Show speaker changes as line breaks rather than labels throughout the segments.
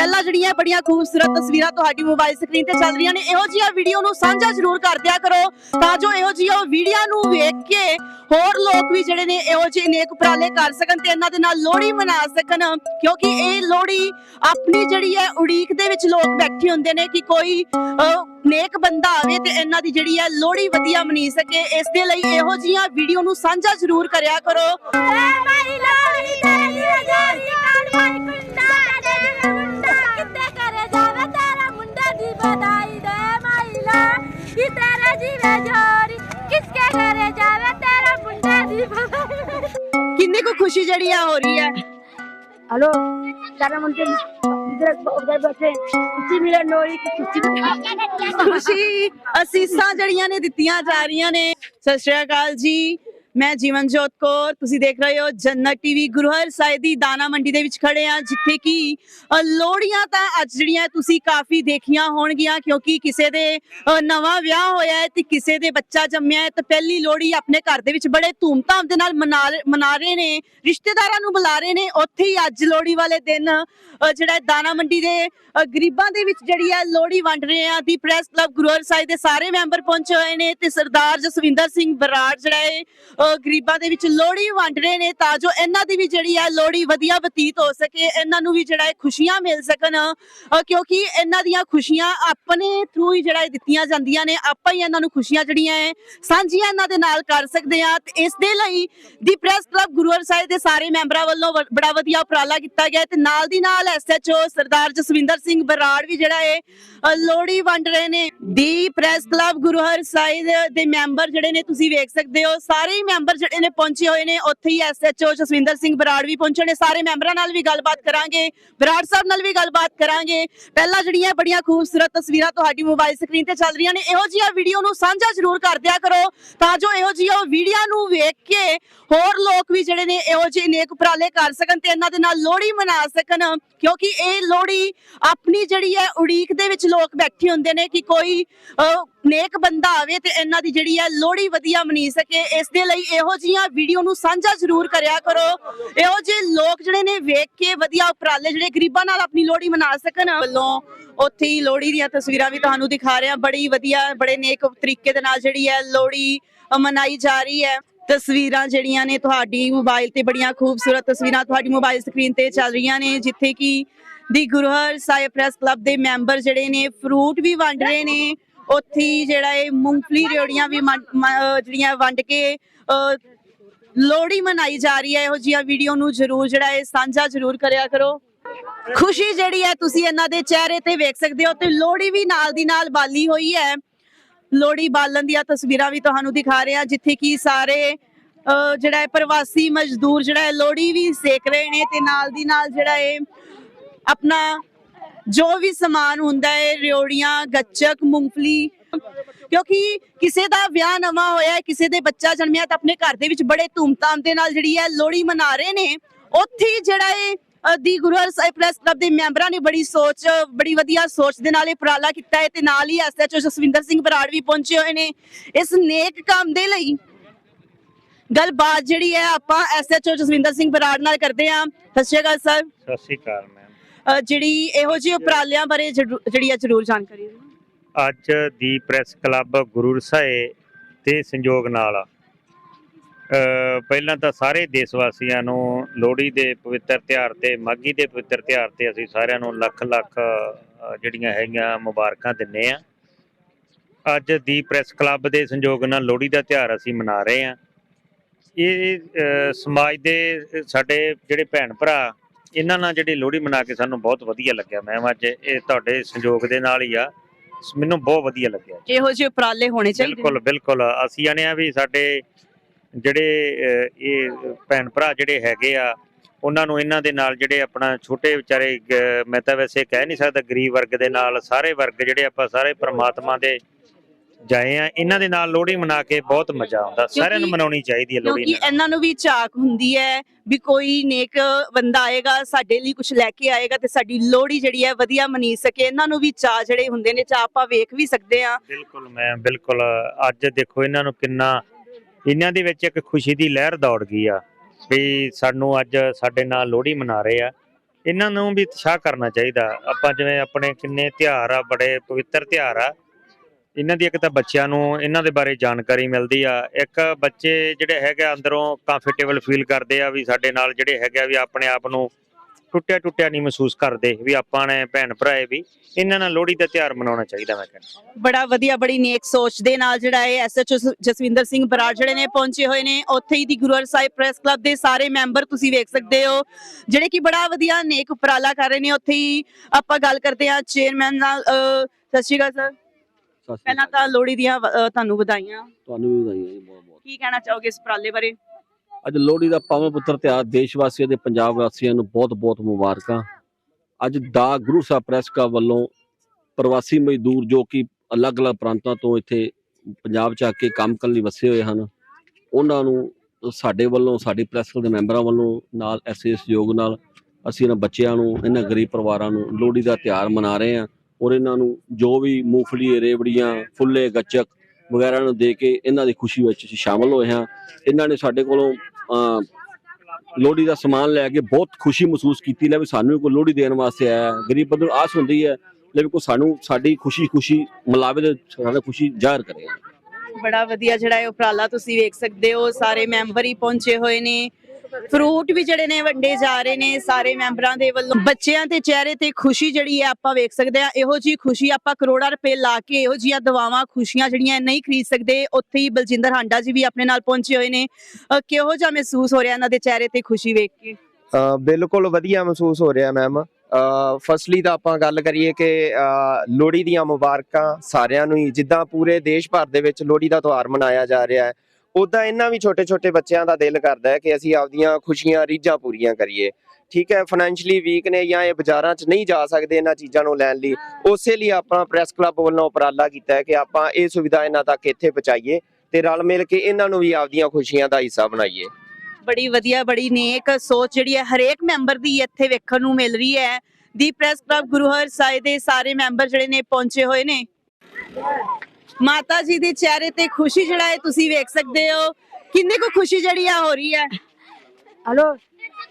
ਪਹਿਲਾਂ ਜਿਹੜੀਆਂ ਬੜੀਆਂ ਖੂਬਸੂਰਤ ਤਸਵੀਰਾਂ ਤੁਹਾਡੀ ਮੋਬਾਈਲ ਸਕਰੀਨ ਤੇ ਚੱਲ ਰਹੀਆਂ ਨੇ ਇਹੋ ਜਿਹੀਆਂ ਵੀਡੀਓ ਨੂੰ ਸਾਂਝਾ ਜ਼ਰੂਰ ਕਰ ਦਿਆ ਕਰੋ ਤਾਂ ਜੋ ਇਹੋ ਜਿਹੀਆਂ ਵੀਡੀਓ ਨੂੰ ਵੇਖ ਕੇ ਹੋਰ ਲੋਕ ਵੀ ਜਿਹੜੇ ਨੇ ਇਹੋ ਜਿਹੇ ਨੇਕ ਉਪਰਾਲੇ ਕਰ ਸਕਣ ਤੇ ਇਹਨਾਂ ਦੇ ਨਾਲ ਲੋਹੜੀ ਮਨਾ ਸਕਣ ਕਿਉਂਕਿ ਇਹ ਲੋਹੜੀ ਆਪਣੀ ਜਿਹੜੀ ਹੈ ਉਡੀਕ ਦੇ ਵਿੱਚ ਲੋਕ ਬੈਠੇ ਹੁੰਦੇ ਨੇ ਕਿ ਕੋਈ ਨੇਕ ਬੰਦਾ ਆਵੇ ਤੇ ਇਹਨਾਂ ਦੀ ਜਿਹੜੀ ਹੈ ਲੋਹੜੀ ਵਧੀਆ ਮਨੀ ਸਕੇ ਇਸ ਦੇ ਲਈ ਇਹੋ ਜਿਹੀਆਂ ਵੀਡੀਓ ਨੂੰ ਸਾਂਝਾ ਜ਼ਰੂਰ ਕਰਿਆ ਕਰੋ।
ਮਾਈ ਲੋੜੀ ਤੇਰੀ ਹਜ਼ਾਰੀ ਕਾਲ ਮਾਈ ਮੁੰਡਾ ਦੀ ਬਧਾਈ ਦੇ ਮਾਈ ਲਾ ਕਿ ਤੇਰੇ ਜੀਵੇ ਜੋੜੀ ਕਿਸਕੇ ਕਰੇ ਜਾਵੇ ਤੇਰਾ ਮੁੰਡਾ ਦੀ ਬਧਾਈ
ਕਿੰਨੀ ਕੁ ਖੁਸ਼ੀ ਜਿਹੜੀ ਆ ਹੋ ਰਹੀ ਹੈ
हेलो तारा मंदिर इधर उधर बैठे खुशी मिले नोई की खुशी मिले
ਖੁਸ਼ੀ ਅਸੀਸਾਂ ਜਿਹੜੀਆਂ ਨੇ ਦਿੱਤੀਆਂ ਜਾ ਰਹੀਆਂ ਨੇ ਸਤਿ ਸ਼੍ਰੀ ਅਕਾਲ ਜੀ ਮੈਂ ਜੀਵਨਜੋਤ ਕੌਰ ਤੁਸੀਂ ਦੇਖ ਰਹੇ ਹੋ ਜੰਨਤ ਟੀਵੀ ਗੁਰੂਹਰ ਸਾਹਿਬ ਦੀ ਦਾਣਾ ਮੰਡੀ ਦੇ ਵਿੱਚ ਖੜੇ ਆ ਜਿੱਥੇ ਕਿ ਅ, ਲੋਹੜੀਆਂ ਤਾਂ ਅੱਜ ਜਿਹੜੀਆਂ ਤੁਸੀਂ ਕਾਫੀ ਦੇਖੀਆਂ ਹੋਣਗੀਆਂ ਕਿਉਂਕਿ ਕਿਸੇ ਦੇ ਨਵਾਂ ਵਿਆਹ ਹੋਇਆ ਹੈ ਤੇ ਕਿਸੇ ਦੇ ਬੱਚਾ ਜੰਮਿਆ ਹੈ ਤੇ ਪਹਿਲੀ ਲੋਹੜੀ ਆਪਣੇ ਘਰ ਦੇ ਵਿੱਚ ਬੜੇ ਧੂਮਧਾਮ ਦੇ ਨਾਲ ਮਨਾ ਮਨਾ ਰਹੇ ਨੇ ਰਿਸ਼ਤੇਦਾਰਾਂ ਨੂੰ ਬੁਲਾ ਰਹੇ ਨੇ ਉੱਥੇ ਹੀ ਅੱਜ ਲੋਹੜੀ ਵਾਲੇ ਦਿਨ ਜਿਹੜਾ ਦਾਣਾ ਮੰਡੀ ਦੇ ਗਰੀਬਾਂ ਦੇ ਵਿੱਚ ਜਿਹੜੀ ਹੈ ਲੋਹੜੀ ਵੰਡ ਰਹੇ ਆ ਦੀ ਪ੍ਰੈਸ ਕਲੱਬ ਗੁਰੂਹਰ ਸਾਹਿਬ ਦੇ ਸਾਰੇ ਮੈਂਬਰ ਪਹੁੰਚੇ ਹੋਏ ਨੇ ਤੇ ਸਰਦਾਰ ਜਸਵਿੰਦਰ ਸਿੰਘ ਬਰਾੜ ਜਿਹੜਾ ਹੈ ਗਰੀਬਾਂ ਦੇ ਵਿੱਚ ਲੋਹੜੀ ਵੰਡ ਰਹੇ ਨੇ ਤਾਂ ਜੋ ਇਹਨਾਂ ਦੀ ਵੀ ਜਿਹੜੀ ਹੈ ਲੋਹੜੀ ਵਧੀਆ ਬਤੀਤ ਹੋ ਸਕੇ, ਇਹਨਾਂ ਨੂੰ ਵੀ ਜਿਹੜਾ ਹੈ ਖੁਸ਼ੀਆਂ ਮਿਲ ਸਕਣ ਕਿਉਂਕਿ ਇਹਨਾਂ ਦੀਆਂ ਖੁਸ਼ੀਆਂ ਆਪਣੇ ਥਰੂ ਹੀ ਜਿਹੜਾ ਹੈ ਦਿੱਤੀਆਂ ਜਾਂਦੀਆਂ ਨੇ, ਆਪਾਂ ਹੀ ਇਹਨਾਂ ਨੂੰ ਖੁਸ਼ੀਆਂ ਜਿਹੜੀਆਂ ਹੈ ਸਾਂਝੀਆਂ ਇਹਨਾਂ ਦੇ ਨਾਲ ਕਰ ਸਕਦੇ ਆ ਤੇ ਇਸ ਦੇ ਲਈ ਦੀ ਪ੍ਰੈਸ ਕਲੱਬ ਗੁਰੂਹਰ ਸਾਹਿਬ ਦੇ ਸਾਰੇ ਮੈਂਬਰਾਂ ਵੱਲੋਂ ਬੜਾ ਵਧੀਆ ਉਪਰਾਲਾ ਕੀਤਾ ਗਿਆ ਹੈ ਤੇ ਨਾਲ ਦੀ ਨਾਲ ਐਸਐਚਓ ਸਰਦਾਰ ਜਸਵਿੰਦਰ ਸਿੰਘ ਬਰਾੜ ਵੀ ਜਿਹੜਾ ਹੈ ਲੋਹੜੀ ਵੰਡ ਰਹੇ ਨੇ। ਦੀ ਪ੍ਰੈਸ ਕਲੱਬ ਗੁਰੂਹਰ ਸਾਹਿਬ ਦੇ ਮੈਂਬਰ ਜਿਹੜੇ ਨੇ ਤੁਸੀਂ ਵੇਖ ਸਕਦੇ ਹੋ, ਸਾਰੇ ਹੀ ਮੈਂਬਰ ਜਿਹੜੇ ਨੇ ਪਹੁੰਚੇ ਹੋਏ ਨੇ। ਉੱਥੇ ਹੀ ਐਸਐਚਓ ਜਸਵਿੰਦਰ ਸਿੰਘ ਬਰਾੜ ਵੀ ਪਹੁੰਚੇ ਨੇ। ਸਾਰੇ ਮੈਂਬਰਾਂ ਨਾਲ ਵੀ ਗੱਲਬਾਤ ਕਰਾਂਗੇ। ਬਰਾੜ ਸਾਹਿਬ ਨਾਲ ਵੀ ਗੱਲਬਾਤ ਕਰਾਂਗੇ। ਪਹਿਲਾਂ ਜਿਹੜੀਆਂ ਬੜੀਆਂ ਖੂਬਸੂਰਤ ਤਸਵੀਰਾਂ ਤੁਹਾਡੀ ਮੋਬਾਈਲ ਸਕਰੀਨ ਤੇ ਚੱਲ ਰਹੀਆਂ ਨੇ, ਇਹੋ ਜਿਹੀਆਂ ਵੀਡੀਓ ਨੂੰ ਸਾਂਝਾ ਜ਼ਰੂਰ ਕਰ ਦਿਆ ਕਰੋ ਤਾਂ ਜੋ ਇਹੋ ਜਿਹੀਆਂ ਵੀਡੀਓ ਨੂੰ ਵੇਖ ਕੇ ਹੋਰ ਲੋਕ ਵੀ ਜਿਹੜੇ ਨੇ ਇਹੋ ਜਿਹੇ ਨੇਕ ਉਪਰਾਲੇ ਕਰ ਸਕਣ ਤੇ ਇਹਨਾਂ ਦੇ ਨਾਲ ਲੋਹੜੀ ਮਨਾ ਸਕਣ। ਕਿਉਂਕਿ ਇਹ ਲੋਹੜੀ ਆਪਣੀ ਜਿਹੜੀ ਹੈ ਉਡੀਕ ਦੇ ਵਿੱਚ ਲੋਕ ਬੈਠੇ ਹੁੰਦੇ ਨੇ ਕਿ ਕੋਈ ਨੇਕ ਬੰਦਾ ਆਵੇ ਤੇ ਇਹਨਾਂ ਦੀ ਜਿਹੜੀ ਹੈ ਲੋਹੜੀ ਵਧੀਆ ਮਨੀ ਸਕੇ, ਇਸ ਦੇ ਲਈ ਇਹੋ ਜਿਹੀਆਂ ਵੀਡੀਓ ਨੂੰ ਸਾਂਝਾ ਜ਼ਰੂਰ ਕਰਿਆ ਕਰੋ। ਇਹੋ ਜਿਹੇ ਲੋਕ ਜਿਹੜੇ ਨੇ ਵੇਖ ਕੇ ਵਧੀਆ ਉਪਰਾਲੇ ਜਿਹੜੇ ਗਰੀਬਾਂ ਨਾਲ ਆਪਣੀ ਲੋਹੜੀ ਮਨਾ ਸਕਣ ਵੱਲੋਂ, ਉੱਥੇ ਹੀ ਲੋਹੜੀ ਦੀਆਂ ਤਸਵੀਰਾਂ ਵੀ ਤੁਹਾਨੂੰ ਦਿਖਾ ਰਹੇ। ਹਾਂ ਬੜੀ ਵਧੀਆ, ਬੜੇ ਨੇਕ ਤਰੀਕੇ ਦੇ ਨਾਲ ਜਿਹੜੀ ਹੈ ਲੋਹੜੀ ਮਨਾਈ ਜਾ ਰਹੀ ਹੈ। ਤਸਵੀਰਾਂ ਜਿਹੜੀਆਂ ਨੇ ਤੁਹਾਡੀ ਮੋਬਾਈਲ ਤੇ ਬੜੀਆਂ ਖੂਬਸੂਰਤ ਤਸਵੀਰਾਂ ਤੁਹਾਡੀ ਮੋਬਾਈਲ ਸਕਰੀਨ ਤੇ ਚੱਲ ਰਹੀਆਂ ਨੇ, ਜਿੱਥੇ ਕਿ ਦੀ ਗੁਰੂ ਹਰ ਸਾਹਿਬ ਪ੍ਰੈਸ ਕਲੱਬ ਦੇ ਮੈਂਬਰ ਜਿਹੜੇ ਨੇ ਫਰੂਟ ਵੀ ਵੰਡ ਰਹੇ ਨੇ। ਉੱਥੇ ਹੀ ਜਿਹੜਾ ਇਹ ਮੂੰਗਫਲੀ ਰਿਓੜੀਆਂ ਵੀ ਮੰ- ਜਿਹੜੀਆਂ ਵੰਡ ਕੇ ਲੋਹੜੀ ਮਨਾਈ ਜਾ ਰਹੀ ਹੈ, ਇਹੋ ਜਿਹੀਆਂ ਵੀਡੀਓ ਨੂੰ ਜ਼ਰੂਰ ਜਿਹੜਾ ਹੈ ਸਾਂਝਾ ਜ਼ਰੂਰ ਕਰਿਆ ਕਰੋ। ਖੁਸ਼ੀ ਜਿਹੜੀ ਹੈ, ਤੁਸੀਂ ਇਹਨਾਂ ਦੇ ਚਿਹਰੇ ਤੇ ਵੇਖ ਸਕਦੇ ਹੋ ਤੇ ਲੋਹੜੀ ਵੀ ਨਾਲ ਦੀ ਨਾਲ ਬਾਲੀ ਹੋਈ ਹੈ। ਲੋਹੜੀ ਬਾਲਣ ਦੀਆਂ ਤਸਵੀਰਾਂ ਵੀ ਤੁਹਾਨੂੰ ਦਿਖਾ ਰਹੇ ਹਾਂ, ਜਿੱਥੇ ਕਿ ਸਾਰੇ ਜਿਹੜਾ ਹੈ ਪ੍ਰਵਾਸੀ ਮਜ਼ਦੂਰ ਜਿਹੜਾ ਹੈ ਲੋਹੜੀ ਵੀ ਸੇਕ ਰਹੇ ਨੇ ਤੇ ਨਾਲ ਦੀ ਨਾਲ ਜਿਹੜਾ ਹੈ ਆਪਣਾ ਜੋ ਵੀ ਸਮਾਨ ਹੁੰਦਾ ਹੈ, ਰਿਓੜੀਆਂ, ਗੱਚਕ, ਮੂੰਗਫਲੀ, ਕਿਉਂਕਿ ਕਿਸੇ ਦਾ ਵਿਆਹ ਨਵਾਂ ਹੋਇਆ ਹੈ, ਕਿਸੇ ਦੇ ਬੱਚਾ ਜਨਮਿਆ ਤਾਂ ਆਪਣੇ ਘਰ ਦੇ ਵਿੱਚ ਬੜੇ ਧੂਮਧਾਮ ਦੇ ਨਾਲ ਜਿਹੜੀ ਹੈ ਲੋਹੜੀ ਮਨਾ ਰਹੇ ਨੇ। ਉੱਥੇ ਜਿਹੜਾ ਹੈ ਦੀ ਗੁਰੂਹਰ ਸਾਹਿਬ ਪ੍ਰੈਸ ਕਲੱਬ ਦੇ ਮੈਂਬਰਾਂ ਨੇ ਬੜੀ ਸੋਚ, ਬੜੀ ਵਧੀਆ ਸੋਚ ਦੇ ਨਾਲ ਇਹ ਉਪਰਾਲਾ ਕੀਤਾ ਹੈ ਤੇ ਨਾਲ ਹੀ ਐਸਐਚਓ ਜਸਵਿੰਦਰ ਸਿੰਘ ਬਰਾੜ ਵੀ ਪਹੁੰਚੇ ਹੋਏ ਨੇ। ਇਸ ਨੇਕ ਕੰਮ ਦੇ ਲਈ ਗੱਲਬਾਤ ਜਿਹੜੀ ਹੈ ਆਪਾਂ ਐਸਐਚਓ ਜਸਵਿੰਦਰ ਸਿੰਘ ਬਰਾੜ ਨਾਲ ਕਰਦੇ ਹਾਂ। ਸਤਿ ਸ਼੍ਰੀ ਅਕਾਲ, ਸਰ।
ਸਤਿ ਸ਼੍ਰੀ ਅਕਾਲ
ਜਿਹੜੀ ਇਹੋ ਜਿਹੇ ਉਪਰਾਲਿਆਂ ਬਾਰੇ ਜ਼ਰੂ- ਜਿਹੜੀ ਹੈ ਜ਼ਰੂਰ ਜਾਣਕਾਰੀ ਦਿਓ।
ਅੱਜ ਦੀ ਪ੍ਰੈਸ ਕਲੱਬ ਗੁਰੂ ਰਸਾਏ ਤੇ ਸੰਯੋਗ ਨਾਲ ਅ, ਪਹਿਲਾਂ ਤਾਂ ਸਾਰੇ ਦੇਸ਼ ਵਾਸੀਆਂ ਨੂੰ ਲੋਹੜੀ ਦੇ ਪਵਿੱਤਰ ਤਿਉਹਾਰ ਤੇ ਮਾਘੀ ਦੇ ਪਵਿੱਤਰ ਤਿਉਹਾਰ ਤੇ ਅਸੀਂ ਸਾਰਿਆਂ ਨੂੰ ਲੱਖ ਲੱਖ ਅ, ਜਿਹੜੀਆਂ ਹੈਗੀਆਂ ਮੁਬਾਰਕਾਂ ਦਿੰਨੇ ਆ। ਅੱਜ ਦੀ ਪ੍ਰੈਸ ਕਲੱਬ ਦੇ ਸੰਯੋਗ ਨਾਲ ਲੋਹੜੀ ਦਾ ਤਿਉਹਾਰ ਅਸੀਂ ਮਨਾ ਰਹੇ ਆ। ਇਹ ਅ, ਸਮਾਜ ਦੇ ਸਾਡੇ ਜਿਹੜੇ ਭੈਣ ਭਰਾ ਇਹਨਾਂ ਨਾਲ ਜਿਹੜੀ ਲੋਹੜੀ ਮਨਾ ਕੇ ਸਾਨੂੰ ਬਹੁਤ ਵਧੀਆ ਲੱਗਿਆ। ਮੈਮ ਅੱਜ ਇਹ ਤੁਹਾਡੇ ਸੰਯੋਗ ਦੇ ਨਾਲ ਹੀ ਆ। ਮੈਨੂੰ ਬਹੁਤ ਵਧੀਆ ਲੱਗਿਆ।
ਇਹੋ ਜਿਹੇ ਉਪਰਾਲੇ ਹੋਣੇ ਚਾਹੀਦੇ।
ਬਿਲਕੁਲ ਬਿਲਕੁਲ। ਅਸੀਂ ਆਨੇ ਆ ਵੀ ਸਾਡੇ ਜਿਹੜੇ ਇਹ ਭੈਣ ਭਰਾ ਜਿਹੜੇ ਹੈਗੇ ਆ ਉਹਨਾਂ ਨੂੰ ਇਹਨਾਂ ਦੇ ਨਾਲ ਜਿਹੜੇ ਆਪਣਾ ਛੋਟੇ ਵਿਚਾਰੇ ਮੈਂ ਤਾਂ ਵੈਸੇ ਕਹਿ ਨਹੀਂ ਸਕਦਾ ਗਰੀਬ ਵਰਗ ਦੇ ਨਾਲ ਸਾਰੇ ਵਰਗ ਜਿਹੜੇ ਆਪਾਂ ਸਾਰੇ ਪ੍ਰਮਾਤਮਾ ਦੇ ਜਾਏ ਆ ਇਹਨਾਂ ਦੇ ਨਾਲ ਲੋਹੜੀ ਮਨਾ ਕੇ ਬਹੁਤ ਮਜ਼ਾ ਆਉਂਦਾ ਸਾਰਿਆਂ ਨੂੰ ਮਨਾਉਣੀ ਚਾਹੀਦੀ ਹੈ ਲੋਹੜੀ
ਕਿਉਂਕਿ ਇਹਨਾਂ ਨੂੰ ਵੀ ਝਾਕ ਹੁੰਦੀ ਹੈ ਵੀ ਕੋਈ ਨੇਕ ਬੰਦਾ ਆਏਗਾ ਸਾਡੇ ਲਈ ਕੁਝ ਲੈ ਕੇ ਆਏਗਾ ਤੇ ਸਾਡੀ ਲੋਹੜੀ ਜਿਹੜੀ ਹੈ ਵਧੀਆ ਮਨੀ ਸਕੇ। ਇਹਨਾਂ ਨੂੰ ਵੀ ਚਾਹ ਜਿਹੜੇ ਹੁੰਦੇ ਨੇ ਚਾਹ ਆਪਾਂ ਵੇਖ ਵੀ ਸਕਦੇ ਆ
ਬਿਲਕੁਲ ਮੈਂ ਬਿਲਕੁਲ ਅੱਜ ਦੇਖੋ ਇਹਨਾਂ ਨੂੰ ਕਿੰਨਾ ਇਹਨਾਂ ਦੇ ਵਿੱਚ ਇੱਕ ਖੁਸ਼ੀ ਦੀ ਲਹਿਰ ਦੌੜ ਗਈ ਆ ਵੀ ਸਾਨੂੰ ਅੱਜ ਸਾਡੇ ਨਾਲ ਲੋਹੜੀ ਮਨਾ ਰਹੇ ਆ। ਇਹਨਾਂ ਨੂੰ ਵੀ ਉਤਸ਼ਾਹ ਕਰਨਾ ਚਾਹੀਦਾ। ਆਪਾਂ ਜਿਵੇਂ ਆਪਣੇ ਕਿੰਨੇ ਤਿਉਹਾਰ ਆ ਬੜੇ ਪਵਿੱਤਰ ਤਿਉਹਾਰ ਆ ਇਹਨਾਂ ਦੀ ਇੱਕ ਤਾਂ ਬੱਚਿਆਂ ਨੂੰ ਇਹਨਾਂ ਦੇ ਬਾਰੇ ਜਾਣਕਾਰੀ ਮਿਲਦੀ ਆ। ਇੱਕ ਬੱਚੇ ਜਿਹੜੇ ਹੈਗੇ ਅੰਦਰੋਂ ਕੰਫਰਟੇਬਲ ਫੀਲ ਕਰਦੇ ਆ ਵੀ ਸਾਡੇ ਨਾਲ ਜਿਹੜੇ ਹੈਗੇ ਵੀ ਆਪਣੇ ਆਪ ਨੂੰ ਟੁੱਟਿਆ ਟੁੱਟਿਆ ਨਹੀਂ ਮਹਿਸੂਸ ਕਰਦੇ, ਵੀ ਆਪਾਂ ਨੇ ਭੈਣ ਭਰਾਏ ਵੀ ਇਹਨਾਂ ਨਾਲ ਲੋਹੜੀ ਦਾ ਤਿਉਹਾਰ ਮਨਾਉਣਾ ਚਾਹੀਦਾ ਮੈਂ ਕਹਿੰਦਾ।
ਬੜਾ ਵਧੀਆ, ਬੜੀ ਨੇਕ ਸੋਚ ਦੇ ਨਾਲ ਜਿਹੜਾ ਹੈ ਐਸਐਚਓ ਜਸਵਿੰਦਰ ਸਿੰਘ ਬਰਾੜ ਜਿਹੜੇ ਨੇ ਪਹੁੰਚੇ ਹੋਏ ਨੇ, ਉੱਥੇ ਹੀ ਦੀ ਗੁਰੂ ਹਰਸਾਹਿਬ ਪ੍ਰੈਸ ਕਲੱਬ ਦੇ ਸਾਰੇ ਮੈਂਬਰ ਤੁਸੀਂ ਵੇਖ ਸਕਦੇ ਹੋ, ਜਿਹੜੇ ਕਿ ਬੜਾ ਵਧੀਆ ਨੇਕ ਉਪਰਾਲਾ ਕਰ ਰਹੇ ਨੇ। ਉੱਥੇ ਹੀ ਆਪਾਂ ਗੱਲ ਕਰਦੇ ਹਾਂ ਚੇਅਰਮੈਨ ਨਾਲ ਸਤਿ ਸ਼੍ਰੀ ਅਕਾਲ ਸਰ
ਸਤਿ ਸ਼੍ਰੀ
ਪਹਿਲਾਂ ਤਾਂ ਲੋਹੜੀ ਦੀਆਂ ਅਹ, ਤੁਹਾਨੂੰ ਵਧਾਈਆਂ।
ਤੁਹਾਨੂੰ ਵੀ ਵਧਾਈਆਂ ਜੀ ਬਹੁਤ ਬਹੁਤ।
ਕੀ ਕਹਿਣਾ ਚਾਹੋਗੇ ਇਸ ਉਪਰਾਲੇ ਬਾਰੇ?
ਅੱਜ ਲੋਹੜੀ ਦਾ ਪਾਵਨ ਪੁੱਤਰ ਤਿਉਹਾਰ ਦੇਸ਼ ਵਾਸੀਆਂ ਤੇ ਪੰਜਾਬ ਵਾਸੀਆਂ ਨੂੰ ਬਹੁਤ ਬਹੁਤ ਮੁਬਾਰਕਾਂ। ਅੱਜ ਦਾ ਗੁਰੂ ਸਾਹਿਬ ਪ੍ਰੈਸ ਕਲੱਬ ਵੱਲੋਂ ਪ੍ਰਵਾਸੀ ਮਜ਼ਦੂਰ ਜੋ ਕਿ ਅਲੱਗ-ਅਲੱਗ ਪ੍ਰਾਂਤਾਂ ਤੋਂ ਇੱਥੇ ਪੰਜਾਬ ਚ ਆ ਕੇ ਕੰਮ ਕਰਨ ਲਈ ਵਸੇ ਹੋਏ ਹਨ ਉਹਨਾਂ ਨੂੰ ਸਾਡੇ ਵੱਲੋਂ ਸਾਡੀ ਪ੍ਰੈਸ ਕਲੱਬ ਦੇ ਮੈਂਬਰਾਂ ਵੱਲੋਂ ਨਾਲ ਐਸੇ ਸਹਿਯੋਗ ਨਾਲ ਅਸੀਂ ਇਹਨਾਂ ਬੱਚਿਆਂ ਨੂੰ ਇਹਨਾਂ ਗਰੀਬ ਪਰਿਵਾਰਾਂ ਨੂੰ ਲੋਹੜੀ ਦਾ ਤਿਉਹਾਰ ਮਨਾ ਰਹੇ ਹਾਂ। ਔਰ ਇਹਨਾਂ ਨੂੰ ਜੋ ਵੀ ਮੂੰਗਫਲੀ, ਰੇਵੜੀਆਂ, ਫੁੱਲੇ, ਗੱਚਕ ਵਗੈਰਾ ਨੂੰ ਦੇ ਕੇ ਇਹਨਾਂ ਦੀ ਖੁਸ਼ੀ ਵਿੱਚ ਅਸੀਂ ਸ਼ਾਮਲ ਹੋਏ ਹਾਂ। ਇਹਨਾਂ ਨੇ ਸਾਡੇ ਕੋਲੋਂ ਲੋਹੜੀ ਦਾ ਸਮਾਨ ਲੈ ਕੇ ਬਹੁਤ ਖੁਸ਼ੀ ਮਹਿਸੂਸ ਕੀਤੀ। ਲੈ ਵੀ ਸਾਨੂੰ ਕੋਈ ਲੋਹੜੀ ਦੇਣ ਵਾਸਤੇ ਆਇਆ ਗਰੀਬ ਬੰਦੇ ਨੂੰ ਆਸ ਹੁੰਦੀ ਹੈ, ਲੈ ਵੀ ਸਾਨੂੰ ਸਾਡੀ ਖੁਸ਼ੀ ਖੁਸ਼ੀ ਮਿਲਾਵੇ ਦੇ ਸਾਡਾ ਖੁਸ਼ੀ ਜ਼ਾਹਰ ਕਰੇ।
ਬੜਾ ਵਧੀਆ ਜਿਹੜਾ ਇਹ ਉਪਰਾਲਾ ਤੁਸੀਂ ਵੇਖ ਸਕਦੇ ਹੋ। ਸਾਰੇ ਮੈਂਬਰ ਹੀ ਪਹੁੰਚੇ ਹੋਏ ਨੇ। ਫਰੂਟ ਵੀ ਜਿਹੜੇ ਨੇ ਵੰਡੇ ਜਾ ਰਹੇ ਨੇ ਸਾਰੇ ਮੈਂਬਰਾਂ ਦੇ ਵੱਲੋਂ। ਬੱਚਿਆਂ ਦੇ ਚਿਹਰੇ ਤੇ ਖੁਸ਼ੀ ਜਿਹੜੀ ਹੈ ਆਪਾਂ ਵੇਖ ਸਕਦੇ ਆ ਇਹੋ ਜੀ ਖੁਸ਼ੀ ਆਪਾਂ ਕਰੋੜਾਂ ਰੁਪਏ ਲਾ ਕੇ ਇਹੋ ਜੀਆਂ ਦਵਾਵਾਂ ਖੁਸ਼ੀਆਂ ਜਿਹੜੀਆਂ ਨਹੀਂ ਖਰੀਦ ਸਕਦੇ, ਉੱਥੇ ਹੀ ਬਲਜਿੰਦਰ ਹਾਂਡਾ ਜੀ ਵੀ ਆਪਣੇ ਨਾਲ ਪਹੁੰਚੇ ਹੋਏ ਨੇ। ਕਿਹੋ ਜਿਹਾ ਮਹਿਸੂਸ ਹੋ ਰਿਹਾ ਇਹਨਾਂ ਦੇ ਚਿਹਰੇ ਤੇ ਖੁਸ਼ੀ ਵੇਖ ਕੇ?
ਬਿਲਕੁਲ ਵਧੀਆ ਮਹਿਸੂਸ ਹੋ ਰਿਹਾ ਮੈਮ। ਫਸਟਲੀ ਤਾਂ ਆਪਾਂ ਗੱਲ ਕਰੀਏ ਕਿ ਲੋਹੜੀ ਦੀਆਂ ਮੁਬਾਰਕਾਂ ਸਾਰਿਆਂ ਨੂੰ ਹੀ, ਜਿੱਦਾਂ ਪੂਰੇ ਦੇਸ਼ ਭਰ ਦੇ ਵਿੱਚ ਲੋਹੜੀ ਦਾ ਤਿਉਹਾਰ ਮਨਾਇਆ ਜਾ ਰਿਹਾ ਹੈ। ਉਦਾਂ ਇਹਨਾਂ ਵੀ ਛੋਟੇ-ਛੋਟੇ ਬੱਚਿਆਂ ਦਾ ਦਿਲ ਕਰਦਾ ਹੈ ਕਿ ਅਸੀਂ ਆਪਦੀਆਂ ਖੁਸ਼ੀਆਂ ਰੀਝਾਂ ਪੂਰੀਆਂ ਕਰੀਏ। ਠੀਕ ਹੈ ਫਾਈਨੈਂਸ਼ਲੀ ਵੀਕ ਨੇ ਜਾਂ ਇਹ ਬਾਜ਼ਾਰਾਂ 'ਚ ਨਹੀਂ ਜਾ ਸਕਦੇ ਇਹਨਾਂ ਚੀਜ਼ਾਂ ਨੂੰ ਲੈਣ ਲਈ ਉਸੇ ਲਈ ਆਪਾਂ ਪ੍ਰੈਸ ਕਲੱਬ ਵੱਲੋਂ ਉਪਰਾਲਾ ਕੀਤਾ ਹੈ ਕਿ ਆਪਾਂ ਇਹ ਸੁਵਿਧਾ ਇਹਨਾਂ ਤੱਕ ਇੱਥੇ ਪਹੁੰਚਾਈਏ ਤੇ ਰਲ ਮਿਲ ਕੇ ਇਹਨਾਂ ਨੂੰ ਵੀ ਆਪਦੀਆਂ ਖੁਸ਼ੀਆਂ ਦਾ ਹਿੱਸਾ ਬਣਾਈਏ।
ਬੜੀ ਵਧੀਆ ਬੜੀ ਨੇਕ ਸੋਚ ਜਿਹੜੀ ਹੈ ਹਰੇਕ ਮੈਂਬਰ ਦੀ ਇੱਥੇ ਵੇਖਣ ਨੂੰ ਮਿਲ ਰਹੀ ਹੈ। The press club Guru Harsahai ਦੇ ਸਾਰੇ ਮੈਂਬਰ ਜਿਹੜੇ ਨੇ ਪਹੁੰਚੇ ਹੋਏ ਨੇ। ਮਾਤਾ ਜੀ ਦੇ ਚਿਹਰੇ ਤੇ ਖੁਸ਼ੀ ਜਿਹੜਾ ਹੈ ਤੁਸੀਂ ਵੇਖ ਸਕਦੇ ਹੋ ਕਿੰਨੀ ਕੁ ਖੁਸ਼ੀ ਜਿਹੜੀ ਆ ਹੋ ਰਹੀ ਹੈ
हेलो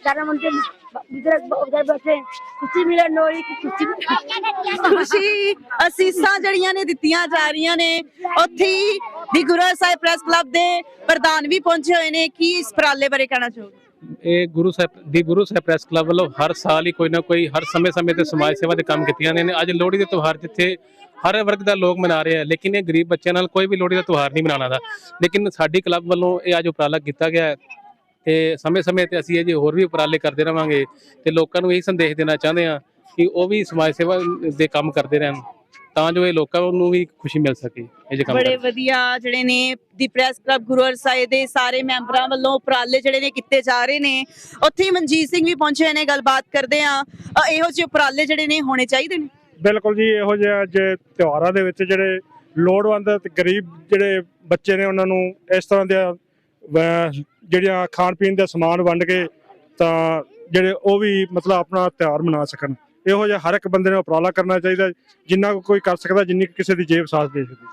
तारा मंदिर इधर उधर बैठे खुशी मिले नोई की खुशी मिले
ਖੁਸ਼ੀ ਅਸੀਸਾਂ ਜਿਹੜੀਆਂ ਨੇ ਦਿੱਤੀਆਂ ਜਾ ਰਹੀਆਂ ਨੇ ਉੱਥੇ ਹੀ ਦੀ ਗੁਰੂ ਹਰਸਾਏ ਪ੍ਰੈਸ ਕਲੱਬ ਦੇ ਪ੍ਰਧਾਨ ਵੀ ਪਹੁੰਚੇ ਹੋਏ ਨੇ ਕੀ ਇਸ ਪ੍ਰਾਲੇ ਬਾਰੇ ਕਹਿਣਾ ਚਾਹੋਗੇ
ਇਹ ਗੁਰੂ ਸਾਹਿਬ ਦੀ ਗੁਰੂ ਸਾਹਿਬ ਪ੍ਰੈਸ ਕਲੱਬ ਵੱਲੋਂ ਹਰ ਸਾਲ ਹੀ ਕੋਈ ਨਾ ਕੋਈ ਹਰ ਸਮੇਂ-ਸਮੇਂ ਤੇ ਸਮਾਜ ਸੇਵਾ ਦੇ ਕੰਮ ਕੀਤੀਆਂ ਨੇ ਅੱਜ ਲੋਹੜੀ ਦੇ ਤਿਉਹਾਰ ਜਿੱਥੇ ਹਰ ਵਰਗ ਦਾ ਲੋਕ ਮਨਾ ਰਹੇ ਆ ਲੇਕਿਨ ਇਹ ਗਰੀਬ ਬੱਚਿਆਂ ਨਾਲ ਕੋਈ ਵੀ ਲੋਹੜੀ ਦਾ ਤਿਉਹਾਰ ਨਹੀਂ ਮਨਾਉਣਾ ਦਾ। ਲੇਕਿਨ ਸਾਡੀ ਕਲੱਬ ਵੱਲੋਂ ਇਹ ਅੱਜ ਉਪਰਾਲਾ ਕੀਤਾ ਗਿਆ ਹੈ ਤੇ ਸਮੇਂ-ਸਮੇਂ ਤੇ ਅਸੀਂ ਇਹ ਜੇ ਹੋਰ ਵੀ ਉਪਰਾਲੇ ਕਰਦੇ ਰਵਾਂਗੇ ਤੇ ਲੋਕਾਂ ਨੂੰ ਇਹ ਸੰਦੇਸ਼ ਦੇਣਾ ਚਾਹੁੰਦੇ ਆ ਕਿ ਉਹ ਵੀ ਸਮਾਜ ਸੇਵਾ ਦੇ ਕੰਮ ਕਰਦੇ ਰਹਿਣ ਤਾਂ ਜੋ ਇਹ ਲੋਕਾਂ ਨੂੰ ਵੀ ਖੁਸ਼ੀ ਮਿਲ ਸਕੇ ਇਹ ਜੇ ਕੰਮ
ਬੜੇ। ਵਧੀਆ ਜਿਹੜੇ ਨੇ the press club Guru Harsahai ਦੇ ਸਾਰੇ ਮੈਂਬਰਾਂ ਵੱਲੋਂ ਉਪਰਾਲੇ ਜਿਹੜੇ ਨੇ ਕੀਤੇ ਜਾ ਰਹੇ ਨੇ। ਉੱਥੇ ਮਨਜੀਤ ਸਿੰਘ ਵੀ ਪਹੁੰਚੇ ਨੇ ਗੱਲਬਾਤ ਕਰਦੇ ਆ ਇਹੋ ਜਿਹੇ ਉਪਰਾਲੇ ਜਿਹੜੇ ਨੇ ਹੋਣੇ ਚਾਹੀਦੇ ਨੇ?
ਬਿਲਕੁਲ ਜੀ, ਇਹੋ ਜਿਹਾ ਅੱਜ ਤਿਉਹਾਰਾਂ ਦੇ ਵਿੱਚ ਜਿਹੜੇ ਲੋੜਵੰਦ ਤੇ ਗਰੀਬ ਜਿਹੜੇ ਬੱਚੇ ਨੇ, ਉਹਨਾਂ ਨੂੰ ਇਸ ਤਰ੍ਹਾਂ ਦੇ ਜਿਹੜੀਆਂ ਖਾਣ ਪੀਣ ਦਾ ਸਮਾਨ ਵੰਡ ਕੇ ਤਾਂ ਜਿਹੜੇ ਉਹ ਵੀ ਮਤਲਬ ਆਪਣਾ ਤਿਉਹਾਰ ਮਨਾ ਸਕਣ। ਇਹੋ ਜਿਹਾ ਹਰ ਇੱਕ ਬੰਦੇ ਨੂੰ ਉਪਰਾਲਾ ਕਰਨਾ ਚਾਹੀਦਾ, ਜਿੰਨਾ ਕੁ ਕੋਈ ਕਰ ਸਕਦਾ, ਜਿੰਨੀ ਕੁ ਕਿਸੇ ਦੀ ਜੇਬ ਸਾਥ ਦੇ ਸਕਦੀ